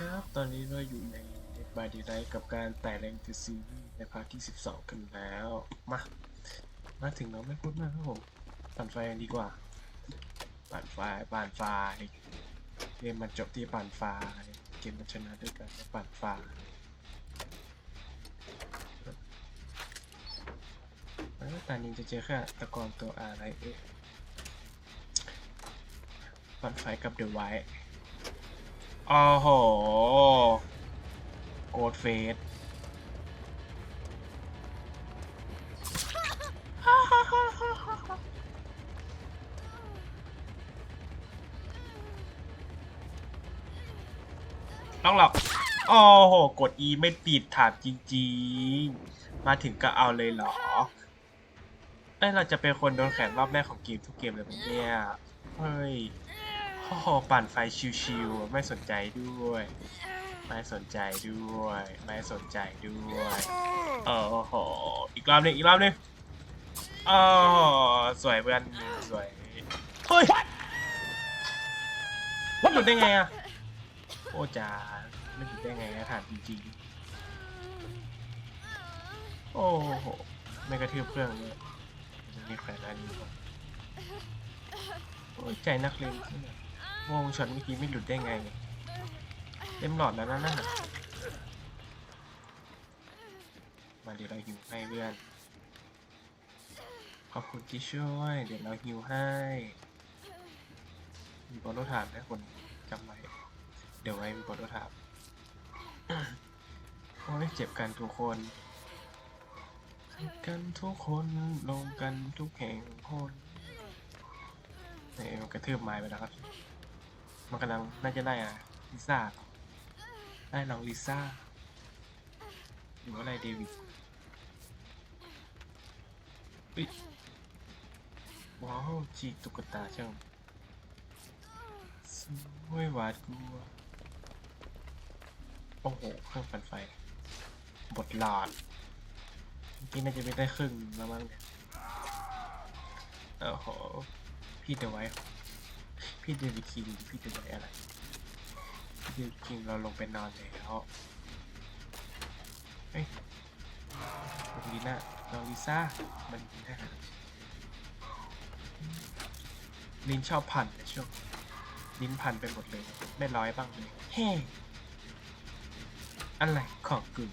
ครับ ตอนนี้เราอยู่ในเด็กบายดีไรกับการไต่แรงติซีรีส์ในพาร์ทที่ 12 กันแล้ว มา มาถึงเราไม่พูดมากครับผมปั่นไฟกันดีกว่า ปั่นไฟปั่นไฟเกมมันจบที่ปั่นไฟเกมมันชนะด้วยการปั่นไฟแล้วตอนนี้จะเจอแค่ตะกอนตัวอะไรเอ๊ะปั่นไฟกับเดอะไวท์ โอ้โห โกดเฟสต้องหรอกโอ้โห กด E ไม่ติดถามจริงๆ มาถึงก็เอาเลยเหรอเอ้ยเราจะเป็นคนโดนแขนรอบแรกของเกมทุกเกมเลยปะเนี่ย เฮ้ย โอ้โหปั่นไฟชิวๆไม่สนใจด้วย ไม่สนใจด้วย ไม่สนใจด้วยโอ้โหอีกรอบหนึงอีกรอบหนึงโอ้โหสวยเพื่อนสวยเฮ้ยมันหลุดได้ไงอะโอ้จาไม่หลุดได้ไงอะถามจริงๆโอ้โหไม่กระทืบเครื่องเลยมีแขวนอันนี้ก่โอ้ใจนักเลงที่ไหน งงช็อตเมื่อกี้ไม่หลุดได้ไงเต็มหลอดแล้วนะน่ะมาเดี๋ยวเราหิวให้เพื่อน ขอบคุณที่ช่วย เดี๋ยวเราหิวให้มีบอลรถถามนะคนจำไว้เดี๋ยวไว้มีบอลรถถามโอ้ยเจ็บกันทุกคนกันทุกคนลงกันทุกแห่งคนเนี่ยมันกระทืบไม้ไปแล้วครับ มันกำลังน่าจะได้อะลิซ่าได้น้องลิซ่าหรือว่าอะไรเดวิดว้าวจีตุ๊กตาช่าสวยหวาดกลัวโอ้โหเครื่องปั่นไฟบทหลอดเมื่น่าจะไม่ได้ครึ่งแล้วมั้งเนี่ยโอ้โหพี่เดอะไว้ พี่เดวิดคิงพี่เดวิอะไรพี่เดวิดคิงเราลงไปนอนแล้วเฮ้ยมันลีน่าน้องลิซ่ามันลีน่าลิ้นชอบพันในช่วงลิ้นพันไปหมดเลย ไม่ร้อยบ้างเลยเฮ้อะไรของกึ่ง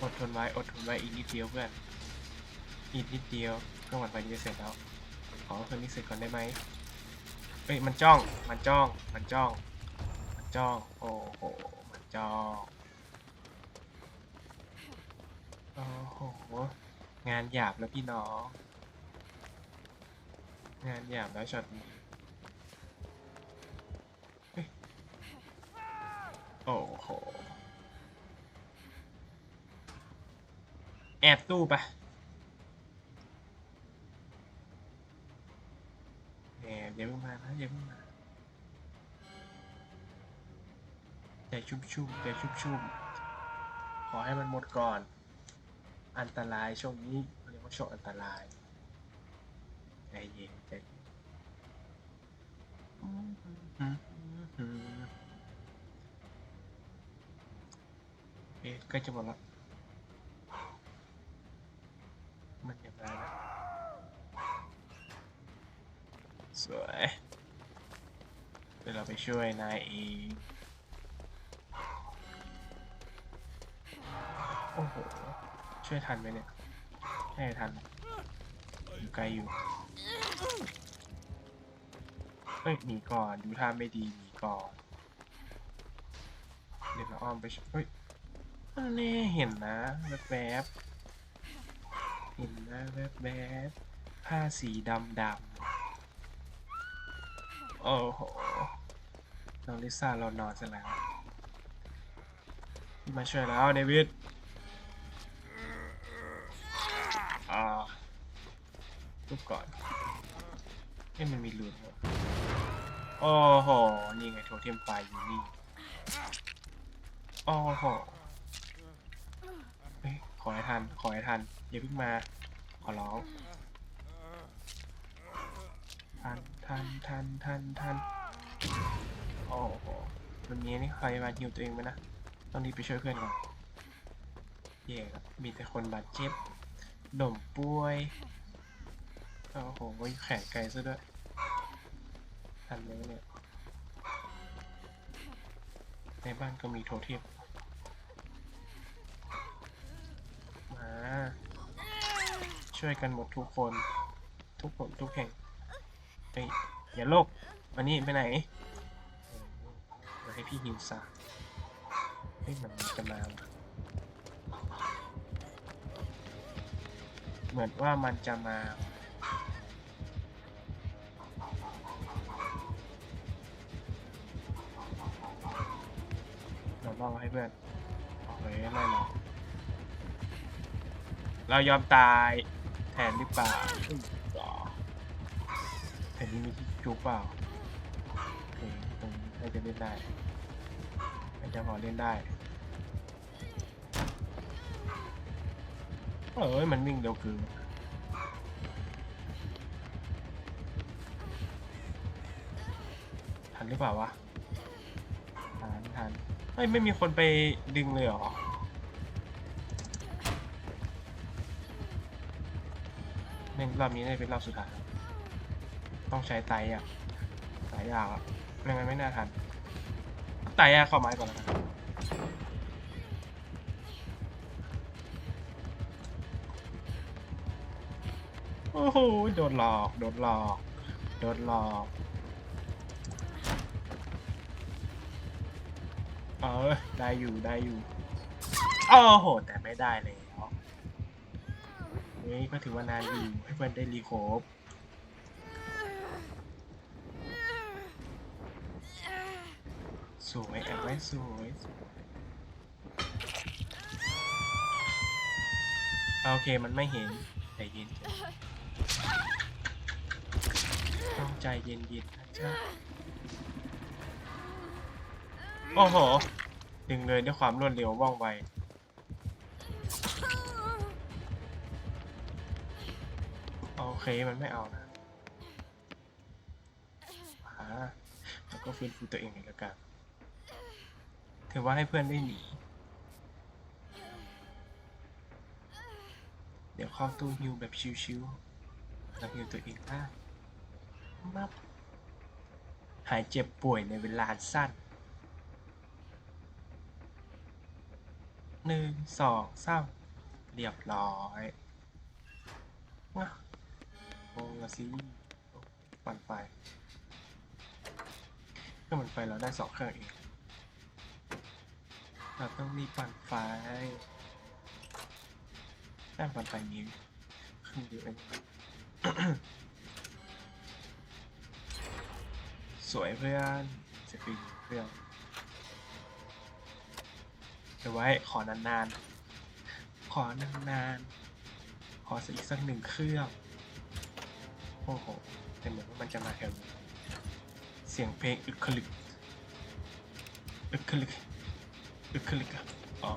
อดทนไว้อดทนไว้อีกนิดเดียวเพื่อนอีกนิดเดียวเครื่องหวั่นไฟจะเสร็จแล้ว ขอเครื่องนี้เสร็จก่อนได้ไหมเอ้ยมันจ้อง มันจ้อง มันจ้อง มันจ้อง โอ้โห มันจ้อง โอ้โห งานหยาบแล้วพี่น้อง งานหยาบแล้วช็อตนี้เฮ้ยโอ้โห แอบตู้ปะ แหม อย่าเพิ่งมานะอย่าเพิ่งมาใจชุ่มๆใจชุ่มๆขอให้มันหมดก่อน อันตรายช่วงนี้เรียกว่าช่วงอันตรายใจเย็นใจเย็นเอ๊ะใกล้จะหมดละมันยังไงนะ สวย เดี๋ยวเราไป ช่วยนายเองโอ้โห ช่วยทันไหมเนี่ยใช่ทัน อยู่ไกลอยู่ เฮ้ยหนีก่อนดูท่าไม่ดีหนีก่อน เดี๋ยวเราอ้อมไปช่วยเฮ้ยนนี่เห็นนะแวบๆเห็นนะแวบๆผ้าสีดำดำโอ้โห น้องลิซ่าเรานอนซะแล้วมาช่วยแล้วเดวิดอ่าลูกก่อนเอ้ยมันมีรูนเหรอโอ้โห นี่ไงโทเทมไฟอยู่นี่ โอ้โหเฮ้ยขอให้ทัน ขอให้ทัน อย่าเพิ่งมา ขอร้อง ทัน ทัน ทัน ทัน ทัน โอ้โหวันนี้นี่ใครมาฮิวตัวเองไหมนะ ต้องรีบไปช่วยเพื่อนก่อนเย่ครับมีแต่คนบาดเจ็บหน่มป่วย โอ้โหแข่งไกลซะด้วยทันไหมเนี่ย ในบ้านก็มีโทเทมมา ช่วยกันหมดทุกคน ทุกคนทุกแห่งเฮ้ยอย่าโลกมานี่ไปไหน ให้พี่ฮิวซะเฮ้ยมันจะมาเหมือนว่ามันจะมาเราล่อให้เพื่อนเฮ้ยไม่หรอกเรายอมตายแทนหรือเปล่าแทนนี้มีที่จุกเปล่าโอเคตรงนี้น่าจะเล่นได้ น่าจะพอเล่นได้เอ้ยมันวิ่งเร็วเกินทันหรือเปล่าวะทันทันเฮ้ยไม่มีคนไปดึงเลยเหรอแม่งรอบนี้น่าจะเป็นรอบสุดท้ายต้องใช้ไตอะไตยยากอะไม่งั้นไม่น่าทัน ไตอะเข้าไม้ก่อนแล้วกันโอ้โห โดนหลอก โดนหลอก โดนหลอก เออ ได้อยู่ ได้อยู่โอ้โห แต่ไม่ได้แล้วเฮ้ยก็ถือว่านานอยู่ให้เพื่อนได้รีโคฟ วยแอบไว้สวยโอเคมันไม่เห็นใจเย็นต้องใจเย็นๆนะจ๊ะโอ้โห ดึงเลยด้วยความรวดเร็วว่องไวโอเคมันไม่เอานะอ่าแล้วก็ฟื้นฟูตัวเองเลยละกัน ถือว่าให้เพื่อนได้หนี เดี๋ยวเข้าตู้ฮิวแบบชิวๆแล้วฮิวตัวเองได้มับหายเจ็บป่วยในเวลาสั้นหนึ่งสองสามเรียบร้อยว้าโอ้ละสิปั่นไฟเครื่องปั่นไฟเราได้สองเครื่องเอง เราต้องมีปั่นไฟแต้มปั่นไฟนี้ขึ้นเยอะเองสวยเพื่อนจะปีเพื่อนเดี๋ยวไว้ขอนานๆ ขอนานๆ ขอสักอีกสักหนึ่งเครื่อง โอ้โห แต่เหมือนว่ามันจะมาแถวนี้เสียงเพลงอึกคลึกอึกคลึก อึกคลึกอะอ๋อ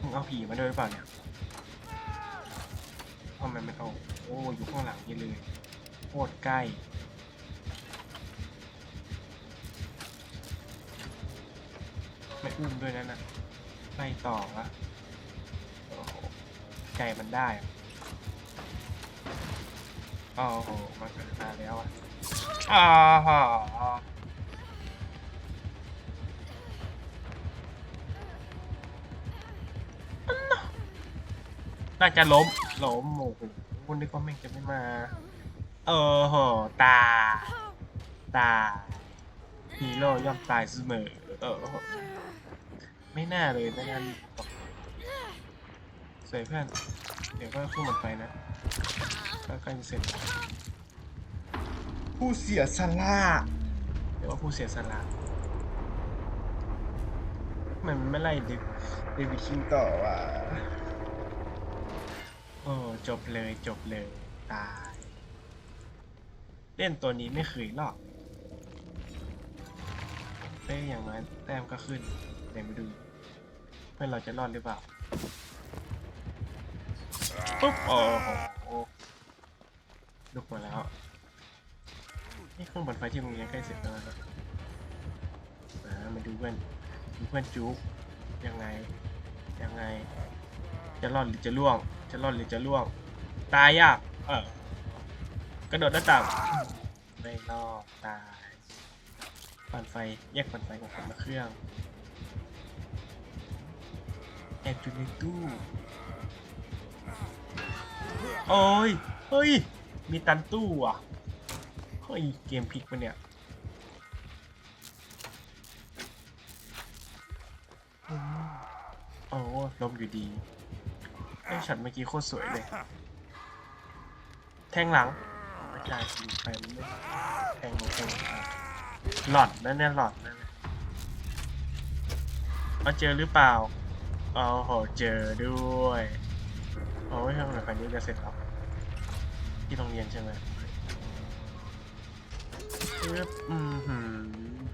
มึงเอาผีมาด้วยหรือเปล่าเนี่ยทำไมมันเอาโอ้อยู่ข้างหลังนี่เลยโคตรใกล้ไม่อุ้มด้วยนั่นนะไล่ต่อวะโอ้โหใจมันได้อะโอ้โหมันเกิดมาแล้วอะอ้าวหอ น่าจะล้มล้มโอ้โหคุณนึกว่าแม่งจะไม่มา เออโหตายตายฮีโร่ย่อมตายเสมอเออไม่น่าเลยไม่น่าตกสวยเพื่อน เดี๋ยวก็คู่หมดไปนะก็ใกล้จะเสร็จ ผู้เสียสละเดี๋ยวว่าผู้เสียสละมันไม่ไล่เดวิดเดวิดคิงต่อว่ะ โอ้จบเลยจบเลยตาย เล่นตัวนี้ไม่เคยหรอกเป้อย่างน้อยแต้มก็ขึ้นเดี๋ยวมาดู เพื่อนเราจะรอดหรือเปล่าปุ๊บโอ้โหลุกมาแล้ว นี่เครื่องปั่นไฟที่โรงเรียนใกล้เสร็จแล้วนะอ่ามาดูเพื่อนดูเพื่อนจุ๊กยังไงยังไง จะรอดหรือจะล่วง จะรอดหรือจะล่วง ตายยาก เออกระโดดหน้าต่างไม่รอดตายปั่นไฟแยกปั่นไฟของผมมาเครื่องแอบอยู่ในตู้โอ้ยเฮ้ย มีตันตู้อะเฮ้ย เกมพลิกปะเนี่ยโอ้ลมอยู่ดี ไอ้ช็อตเมื่อกี้โคตรสวยเลย แทงหลังไม่ใช่ยิงไปมันไม่แทงแทงหลอดนั่นเนี่ยหลอดนั่นน่ะเอาเจอหรือเปล่าโอ้โหเจอด้วยโอ้ยทำไมคันนี้จะเสร็จแล้วที่โรงเรียนใช่ไหมปึ๊บอืมหืม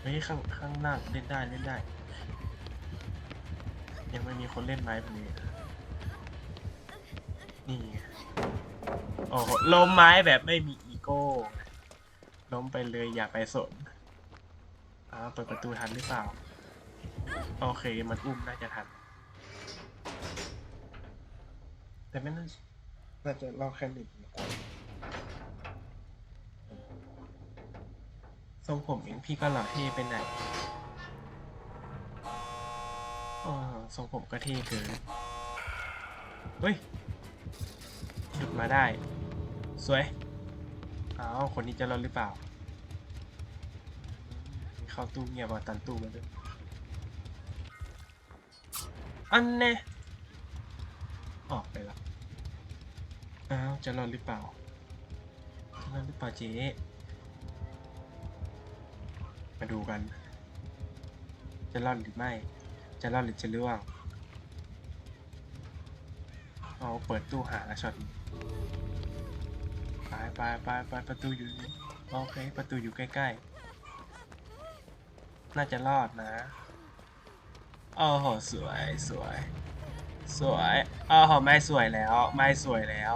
เฮ้ยข้างข้างล่างเล่นได้เล่นได้ ยังไม่มีคนเล่นไม้แบบนี้ นี่โอ้โหล้มไม้แบบไม่มีอีโก้ ล้มไปเลยอย่าไปสนอ้าวเปิดประตูทันหรือเปล่า โอเค มันอุ้มน่าจะทัน แต่ไม่น่าน่าจะรอแค่หนึ่งนะครับทรงผมเองพี่ก็หล่อเท่ไปไหนอ๋อทรงผมก็เท่เกินเฮ้ย หยุดมาได้ สวยอ้าวคนนี้จะรอดหรือเปล่า เข้าตู้เงียบว่าตันตู้มาด้วยอันเน่ออกไปละอ้าวจะรอดหรือเปล่าจะรอดหรือเปล่าเจ๊มาดูกัน จะรอดหรือไม่ จะรอดหรือจะล่วงเอาเปิดตู้หาช็อตนี้ ไปไปไปประตูอยู่นี่โอเคประตูอยู่ใกล้ๆ น่าจะรอดนะโอ้โหสวยสวย สวยโอ้โหไม่สวยแล้ว ไม่สวยแล้ว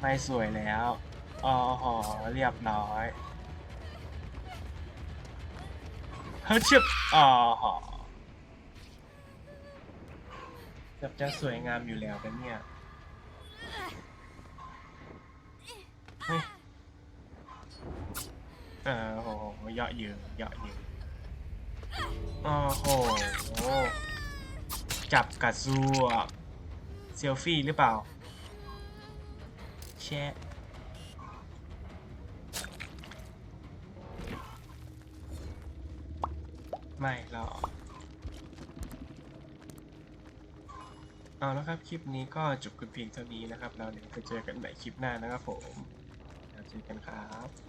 ไม่สวยแล้วโอ้โหเรียบร้อยเฮ้ยชิบอ๋อโหเกือบจะสวยงามอยู่แล้วกันเนี่ย เฮ้ยเออโหเยาะเยือเยาะเยือโอ้โห จับกัดซัวเซลฟี่หรือเปล่า แชะไม่หรอกเอาแล้วครับ คลิปนี้ก็จบกันเพียงเท่านี้นะครับ เราเดี๋ยวไปเจอกันใหม่คลิปหน้านะครับผม เจอกันครับ